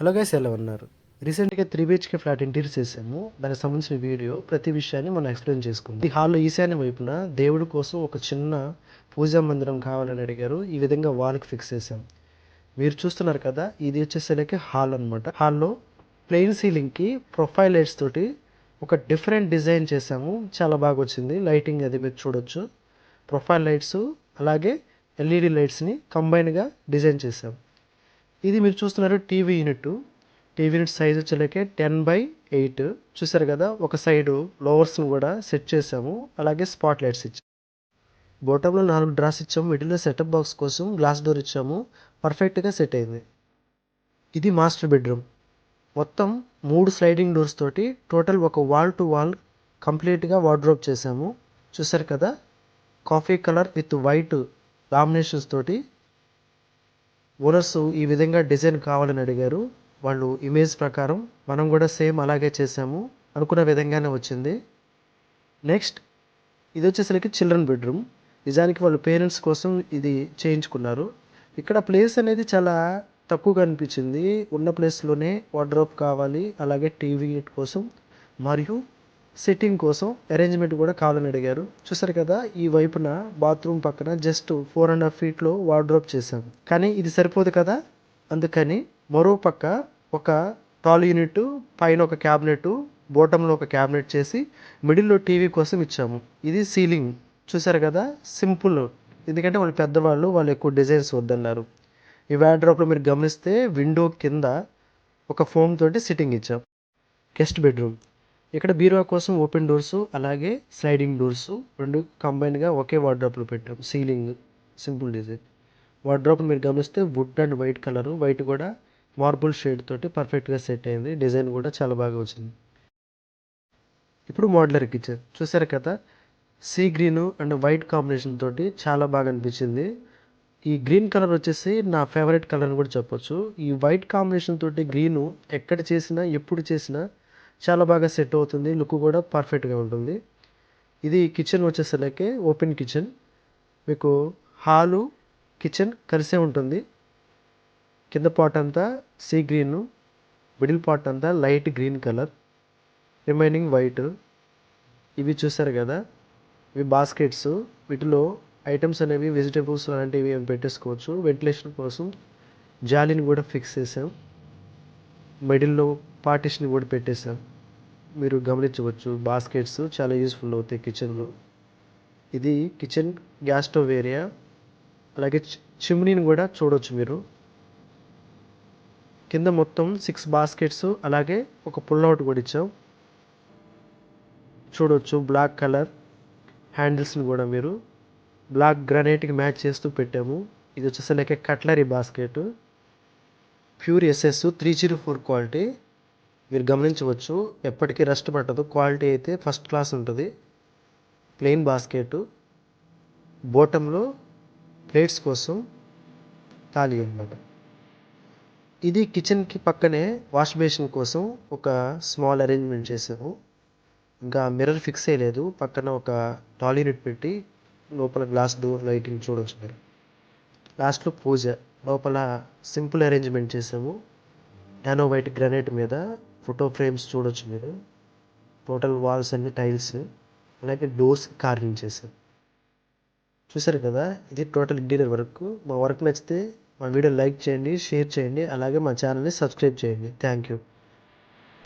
Hello guys ఎలా ఉన్నారు? రీసెంట్గా త్రీ బిహెచ్కే ఫ్లాట్ ఇంటీరియర్ చేసాము. దానికి సంబంధించిన వీడియో ప్రతి విషయాన్ని మనం ఎక్స్ప్లెయిన్ చేసుకుంది. ఈ హాల్లో ఈశాన్య వైపున దేవుడి కోసం ఒక చిన్న పూజా మందిరం కావాలని అడిగారు. ఈ విధంగా వాల్కి ఫిక్స్ చేసాం మీరు చూస్తున్నారు కదా ఇది వచ్చేసరికి హాల్ అనమాట హాల్లో ప్లెయిన్ సీలింగ్కి ప్రొఫైల్ లైట్స్ తోటి ఒక డిఫరెంట్ డిజైన్ చేసాము చాలా బాగా వచ్చింది. లైటింగ్ అది మీరు చూడొచ్చు. ప్రొఫైల్ లైట్స్ అలాగే ఎల్ఈడి లైట్స్ని కంబైన్గా డిజైన్ చేసాము ఇది మీరు చూస్తున్నారు TV unit. TV unit size వచ్చేలాకే ten by eight. చూసారు కదా ఒక సైడు లోవర్స్ని కూడా సెట్ చేసాము అలాగే స్పాట్ లైట్స్ ఇచ్చాము బోటంలో నాలుగు డ్రాస్ ఇచ్చాము. మిడిల్లో సెటప్ బాక్స్ కోసం గ్లాస్ డోర్ ఇచ్చాము. పర్ఫెక్ట్గా సెట్ అయింది. ఇది మాస్టర్ బెడ్రూమ్ మొత్తం మూడు స్లైడింగ్ డోర్స్ తోటి టోటల్ ఒక వాల్ టు వాల్ కంప్లీట్గా వార్డ్రోబ్ చేసాము చూసారు కదా coffee colour with white laminations తోటి ఓనర్స్ ఈ విధంగా డిజైన్ కావాలని అడిగారు. వాళ్ళు ఇమేజ్ ప్రకారం మనం కూడా సేమ్ అలాగే చేసాము అనుకున్న విధంగానే వచ్చింది. నెక్స్ట్ ఇది వచ్చేసరికి చిల్డ్రన్ బెడ్రూమ్. నిజానికి వాళ్ళ పేరెంట్స్ కోసం ఇది చేయించుకున్నారు. ఇక్కడ ప్లేస్ అనేది చాలా తక్కువగా అనిపించింది. ఉన్న ప్లేస్లోనే వార్డ్రోబ్ కావాలి అలాగే టీవీ కోసం మరియు సిట్టింగ్ కోసం అరేంజ్మెంట్ కూడా కావాలని అడిగారు. చూసారు కదా ఈ వైపున బాత్రూమ్ పక్కన జస్ట్ ఫోర్ అండ్ హాఫ్ ఫీట్లో వార్డ్రోబ్ చేశాం. కానీ ఇది సరిపోదు కదా? అందుకని మరో పక్క ఒక టాల్ యూనిట్ పైన ఒక క్యాబినెట్ బోటంలో ఒక క్యాబినెట్ చేసి మిడిల్లో టీవీ కోసం ఇచ్చాము. ఇది సీలింగ్ చూసారు కదా? సింపుల్ ఎందుకంటే వాళ్ళు పెద్దవాళ్ళు వాళ్ళు ఎక్కువ డిజైన్స్ వద్దన్నారు. ఈ వ్యాడ్రాప్లో మీరు గమనిస్తే విండో కింద ఒక ఫోమ్ తోటి సిట్టింగ్ ఇచ్చాం. గెస్ట్ బెడ్రూమ్ ఇక్కడ బీరువా కోసం ఓపెన్ డోర్స్ అలాగే స్లైడింగ్ డోర్స్ రెండు కంబైన్గా ఒకే వార్డ్రోప్లో పెట్టాం. సీలింగ్ సింపుల్ డిజైన్ వార్డ్రోప్ మీరు గమనిస్తే wood and white colour white కూడా మార్బుల్ షేడ్ తోటి పర్ఫెక్ట్గా సెట్ అయింది. డిజైన్ కూడా చాలా బాగా వచ్చింది. ఇప్పుడు మోడ్లర్ కిచెన్ చూసారు కదా sea green and white combination తోటి చాలా బాగా అనిపించింది. ఈ గ్రీన్ కలర్ వచ్చేసి నా ఫేవరెట్ కలర్ అని కూడా చెప్పొచ్చు. ఈ వైట్ కాంబినేషన్ తోటి గ్రీను ఎక్కడ చేసినా ఎప్పుడు చేసినా చాలా బాగా సెట్ అవుతుంది లుక్ కూడా పర్ఫెక్ట్గా ఉంటుంది. ఇది కిచెన్ వచ్చేసరికి ఓపెన్ కిచెన్. మీకు హాలు కిచెన్ కలిసే ఉంటుంది. కింద పాట్ అంతా సీ గ్రీన్ మిడిల్ పాట్ అంతా light green colour remaining white. ఇవి చూసారు కదా ఇవి బాస్కెట్స్. వీటిలో ఐటమ్స్ అనేవి వెజిటేబుల్స్ అలాంటివి ఏమి పెట్టేసుకోవచ్చు. వెంటిలేషన్ కోసం జాలీని కూడా ఫిక్స్ చేసాం. మిడిల్లో పార్టిషన్ కూడా పెట్టేసాం మీరు గమనించవచ్చు బాస్కెట్స్ చాలా యూస్ఫుల్ అవుతాయి కిచెన్లో. ఇది కిచెన్ గ్యాస్ స్టవ్ ఏరియా అలాగే చిమ్నీని కూడా చూడవచ్చు మీరు. కింద మొత్తం సిక్స్ బాస్కెట్స్ అలాగే ఒక పుల్ అవుట్ కూడా ఇచ్చాం. చూడవచ్చు బ్లాక్ కలర్ హ్యాండిల్స్ని కూడా మీరు. బ్లాక్ గ్రనైట్కి మ్యాచ్ చేస్తూ పెట్టాము. ఇది వచ్చేసరికి cutlery basket. Pure SS three zero four quality. మీరు గమనించవచ్చు ఎప్పటికీ రస్ట్ పట్టదు. క్వాలిటీ అయితే ఫస్ట్ క్లాస్ ఉంటుంది. ప్లెయిన్ బాస్కెట్ బోటంలో ప్లేట్స్ కోసం తాళి అనమాట ఇది కిచెన్కి పక్కనే వాష్ బేసిన్ కోసం ఒక స్మాల్ అరేంజ్మెంట్ చేసాము ఇంకా మిర్రర్ ఫిక్స్ అయ్యలేదు. పక్కన ఒక టాల్ యూనిట్ పెట్టి లోపల గ్లాస్ డోర్ లైటింగ్ చూడవచ్చు మీరు. లాస్ట్లో పూజ. లోపల సింపుల్ అరేంజ్మెంట్ చేసాము. నానో వైట్ గ్రానైట్ మీద ఫోటో ఫ్రేమ్స్ చూడొచ్చు మీరు. టోటల్ వాల్స్ అన్ని టైల్స్ అలాగే డోర్స్ కార్వింగ్ చేశాం చూసారు కదా? ఇది టోటల్ ఇంటీరియర్ వర్క్ మా వర్క్ నచ్చితే మా వీడియో లైక్ చేయండి షేర్ చేయండి. అలాగే మా ఛానల్ని సబ్స్క్రైబ్ చేయండి. Thank you